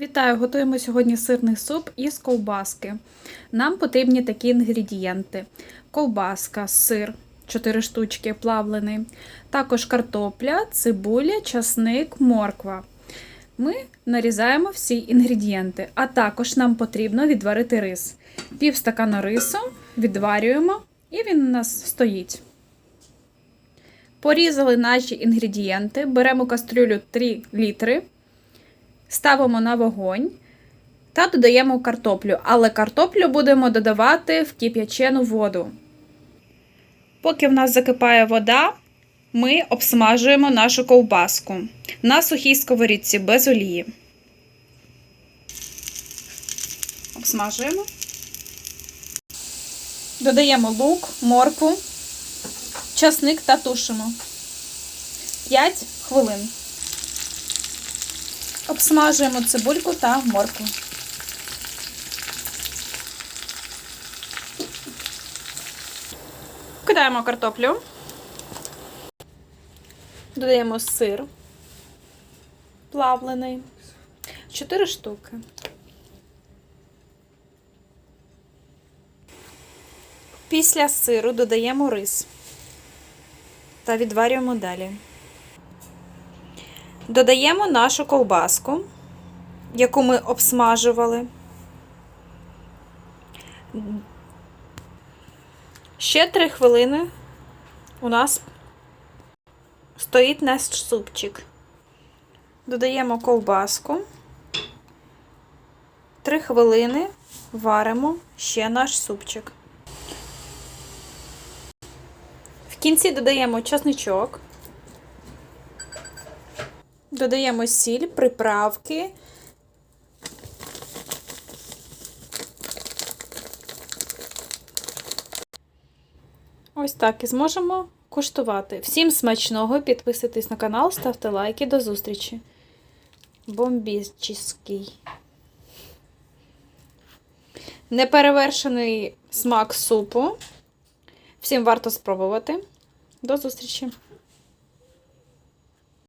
Вітаю! Готуємо сьогодні сирний суп із ковбаски. Нам потрібні такі інгредієнти: ковбаска, сир, 4 штучки плавлений, також картопля, цибуля, часник, морква. Ми нарізаємо всі інгредієнти, а також нам потрібно відварити рис. Пів стакана рису відварюємо, і він у нас стоїть. Порізали наші інгредієнти, беремо кастрюлю 3 літри. Ставимо на вогонь та додаємо картоплю, але картоплю будемо додавати в кип'ячену воду. Поки в нас закипає вода, ми обсмажуємо нашу ковбаску на сухій сковорідці без олії. Обсмажуємо. Додаємо лук, моркву, часник та тушимо 5 хвилин. Обсмажуємо цибульку та моркву. Кидаємо картоплю. Додаємо сир плавлений. 4 штуки. Після сиру додаємо рис та відварюємо далі. Додаємо нашу ковбаску, яку ми обсмажували. Ще 3 хвилини у нас стоїть наш супчик. Додаємо ковбаску. 3 хвилини варимо ще наш супчик. В кінці додаємо часничок. Додаємо сіль, приправки. Ось так і зможемо куштувати. Всім смачного! Підписуйтесь на канал, ставте лайки. До зустрічі. Бомбічний. Неперевершений смак супу. Всім варто спробувати. До зустрічі!